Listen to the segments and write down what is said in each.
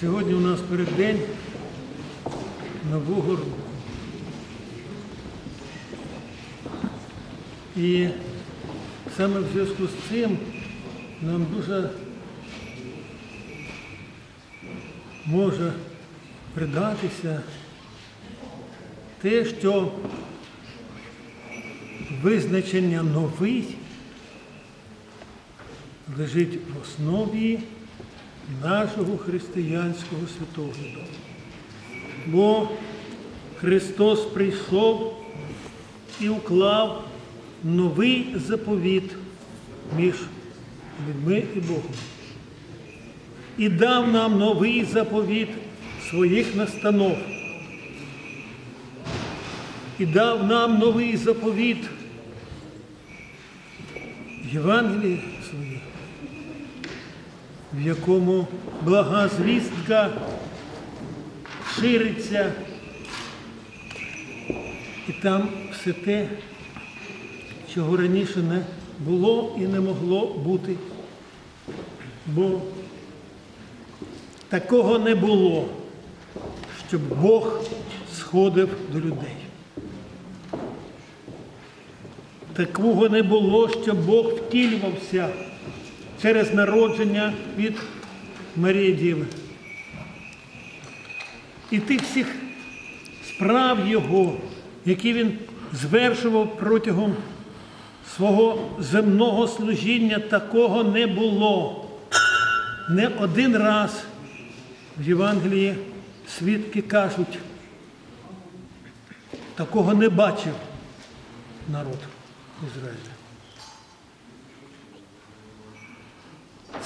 Сьогодні у нас переддень нового року. І саме в зв'язку з цим нам дуже може придатися те, що визначення новий лежить в основі нашого християнського святогляду. Бо Христос прийшов і уклав новий заповіт між людьми і Богом. І дав нам новий заповіт своїх настанов. І дав нам новий заповіт Євангелії своє, в якому блага звістка шириться, і там все те, чого раніше не було і не могло бути. Бо такого не було, щоб Бог сходив до людей. Такого не було, щоб Бог втілювався через народження від Марії Діви. І тих всіх справ Його, які він звершував протягом свого земного служіння, такого не було. Не один раз в Євангелії свідки кажуть, такого не бачив народ Ізраїля.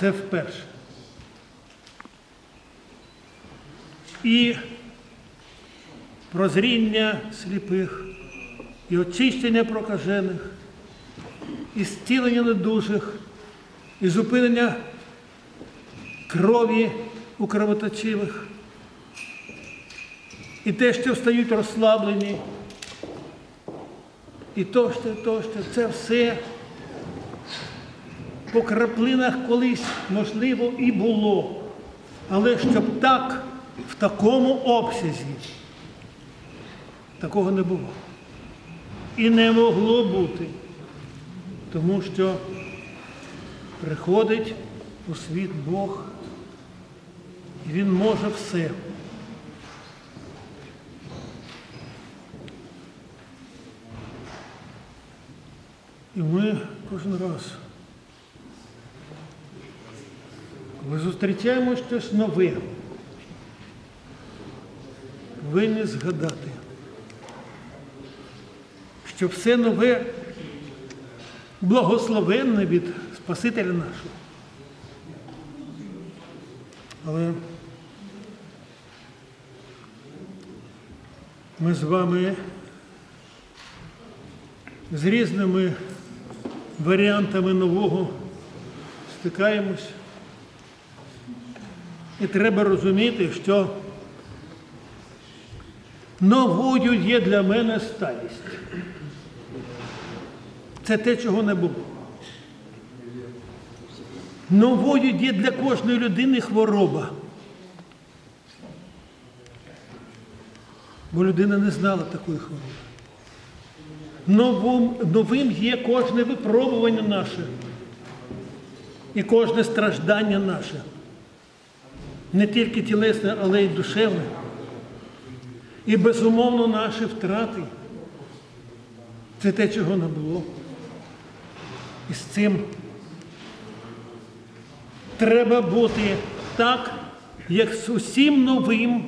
Це вперше. І прозріння сліпих, і очищення прокажених, і зцілення недужих, і зупинення крові у кровоточивих, і те, що встають розслаблені, і тощо, тощо. Це все по краплинах колись, можливо, і було. Але щоб так, в такому обсязі, такого не було. І не могло бути. Тому що приходить у світ Бог, і Він може все. І ми кожен раз, коли зустрічаємо щось нове, повинні згадати, що все нове благословенне від Спасителя нашого. Але ми з вами з різними варіантами нового стикаємось. І треба розуміти, що новою є для мене старість. Це те, чого не було. Новою є для кожної людини хвороба. Бо людина не знала такої хвороби. Новим, новим є кожне випробування наше і кожне страждання наше. Не тільки тілесне, але й душевне. І безумовно наші втрати. Це те, чого не було. І з цим треба бути так, як з усім новим,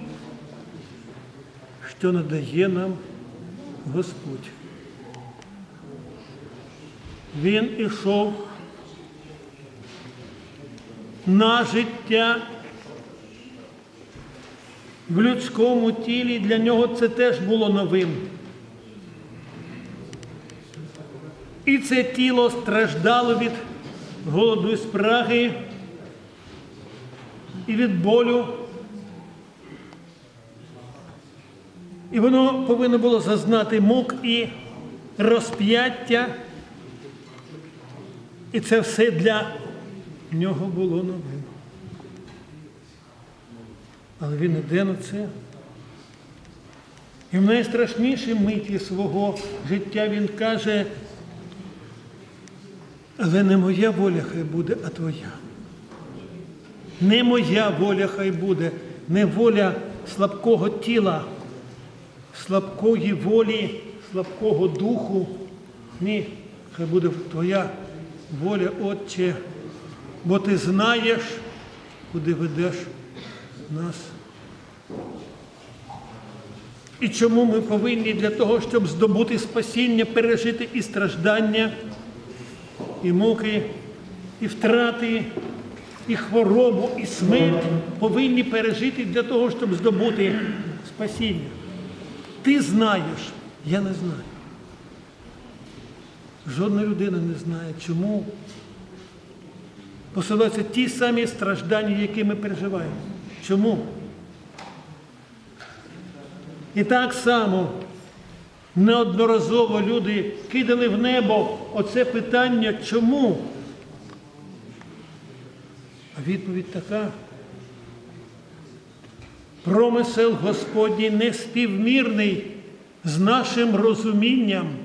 що надає нам Господь. Він ішов на життя в людському тілі, для нього це теж було новим. І це тіло страждало від голоду і спраги, і від болю. І воно повинно було зазнати мук і розп'яття. І це все для нього було новим. Але він іде на це. І в найстрашнішій миті свого життя він каже, але не моя воля хай буде, а твоя. Не моя воля хай буде, не воля слабкого тіла, слабкої волі, слабкого духу. Ні, хай буде твоя воля, Отче, бо ти знаєш, куди ведеш нас. І чому ми повинні для того, щоб здобути спасіння, пережити і страждання, і муки, і втрати, і хворобу, і смерть повинні пережити для того, щоб здобути спасіння. Ти знаєш, я не знаю. Жодна людина не знає, чому посилаються ті самі страждання, які ми переживаємо. Чому? І так само неодноразово люди кидали в небо оце питання чому? А відповідь така. Промисел Господній не співмірний з нашим розумінням,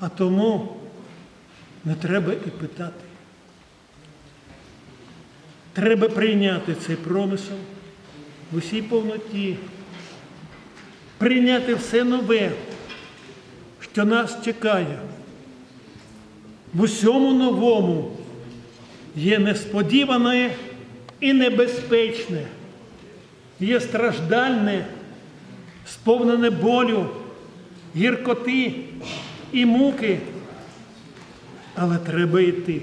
а тому не треба і питати. Треба прийняти цей промисел в усій повноті, прийняти все нове, що нас чекає. В усьому новому є несподіване і небезпечне, є страждальне, сповнене болю, гіркоти і муки. Але треба йти.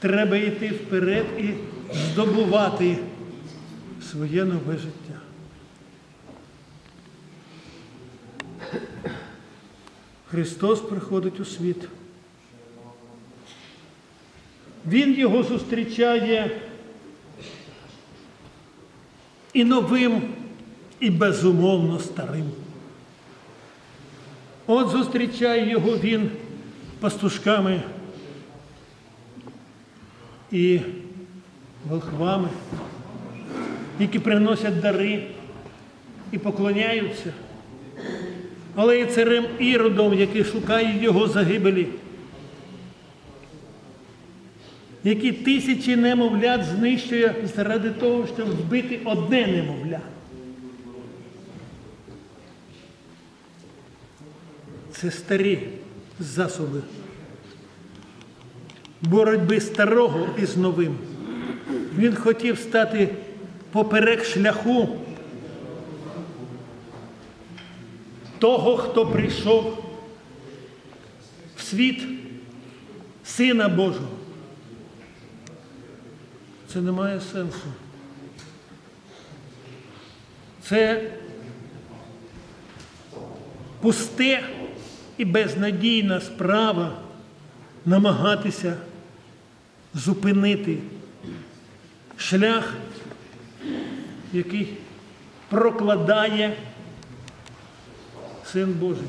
Треба йти вперед і здобувати своє нове життя. Христос приходить у світ. Він його зустрічає і новим, і безумовно старим. От зустрічає його він пастушками і волхвами, які приносять дари і поклоняються. Але і царем Іродом, який шукає його загибелі, які тисячі немовлят знищує заради того, щоб вбити одне немовля. Це старі засоби боротьби старого із новим. Він хотів стати поперек шляху того, хто прийшов в світ Сина Божого. Це не має сенсу. Це пусте і безнадійна справа намагатися зупинити шлях, який прокладає Син Божий.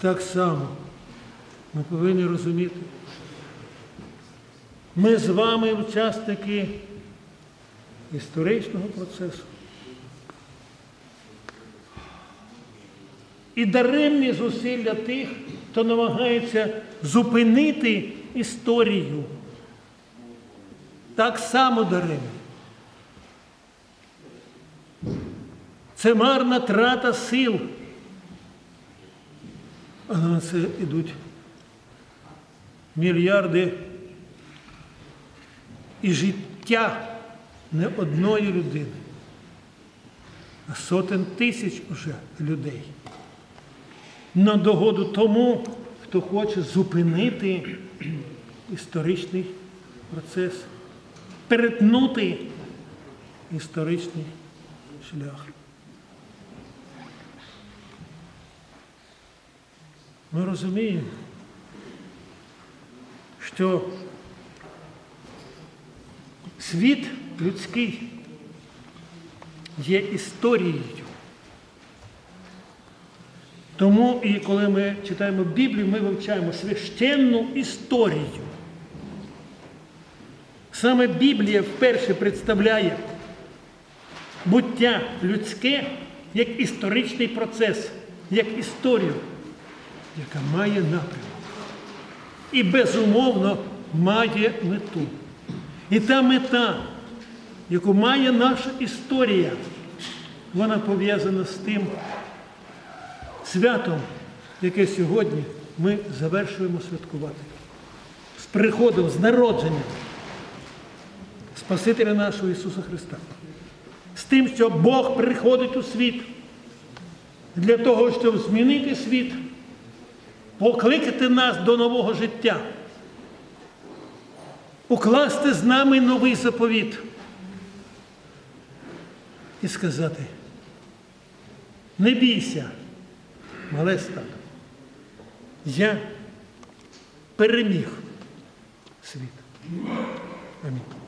Так само ми повинні розуміти. Ми з вами учасники історичного процесу. І даремні зусилля тих, хто намагається зупинити історію. Так само даремні. Це марна трата сил. Але на це йдуть мільярди і життя не одної людини, а сотень тисяч уже людей. На догоду тому, хто хоче зупинити історичний процес, перетнути історичний шлях. Ми розуміємо, що світ людський є історією. Тому і коли ми читаємо Біблію, ми вивчаємо священну історію. Саме Біблія вперше представляє буття людське як історичний процес, як історію, яка має напрямок. І безумовно має мету. І та мета, яку має наша історія, вона пов'язана з тим святом, яке сьогодні ми завершуємо святкувати. З приходом, з народженням Спасителя нашого Ісуса Христа. З тим, що Бог приходить у світ для того, щоб змінити світ, покликати нас до нового життя, укласти з нами новий заповіт і сказати, не бійся, мале стадо, я переміг світ. Амінь.